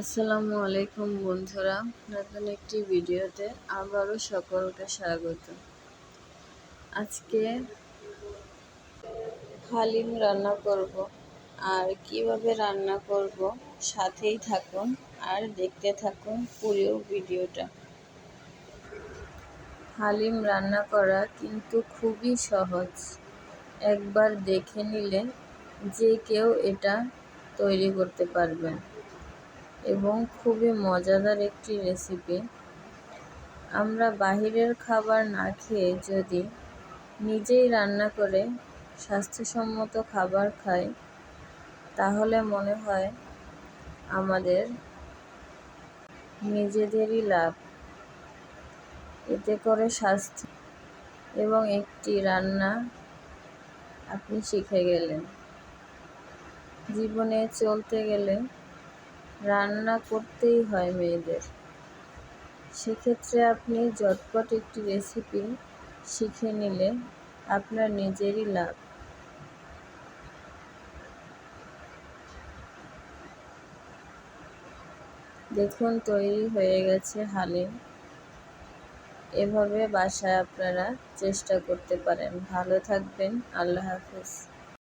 আসসালামু আলাইকুম বন্ধুরা, নতুন একটি ভিডিওতে আবারও সকলকে স্বাগত। আজকে হালিম রান্না করব আর কীভাবে রান্না করব সাথেই থাকুন আর দেখতে থাকুন পুরো ভিডিওটা। হালিম রান্না করা কিন্তু খুবই সহজ। একবার দেখে নিলে যে কেউ এটা তৈরি করতে পারবেন। এবং খুবই মজাদার একটি রেসিপি আমরা বাহিরের খাবার না খেয়ে যদি নিজেই রান্না করে স্বাস্থ্যসম্মত খাবার খাই, তাহলে মনে হয় আমাদের নিজেদেরই লাভ। এতে করে স্বাস্থ্য এবং একটি রান্না আপনি শিখে গেলেন। জীবনে চলতে গেলে রান্না করতেই হয় মেয়েদের। সেক্ষেত্রে আপনি ঝটপট একটি রেসিপি শিখে নিলে আপনার নিজেরই লাভ। দেখুন, তৈরি হয়ে গেছে হালিম। এভাবে বাসায় আপনারা চেষ্টা করতে পারেন। ভালো থাকবেন। আল্লাহ হাফেজ।